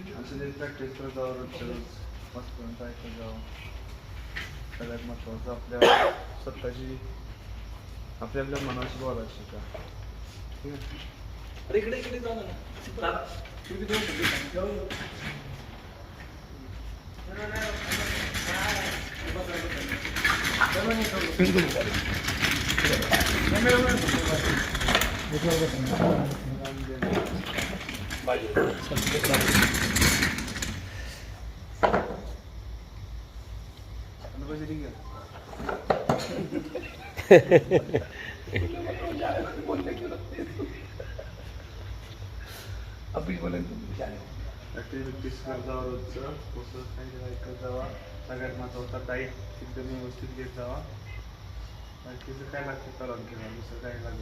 असं जे प्रॅक्टिस करत जावं रोजच्या रोज मस्त करून ट्राय करत जावं सगळ्यात महत्त्वाचं आपल्या स्वतःची आपल्या आपल्या मनाशी बोलायला शिका ठीक आहे इकडे इकडे जाऊ ना आता पैसे ठीक आहे प्रॅक्टिस प्रॅक्टिस करत जावा रोजचं पुस्तक काही ऐकत जावा सगळ्यात महत्त्वाचा डाईट एकदम व्यवस्थित घेत जावा बाकीचं काय लागतं करून घ्या दुसरं काय लागतं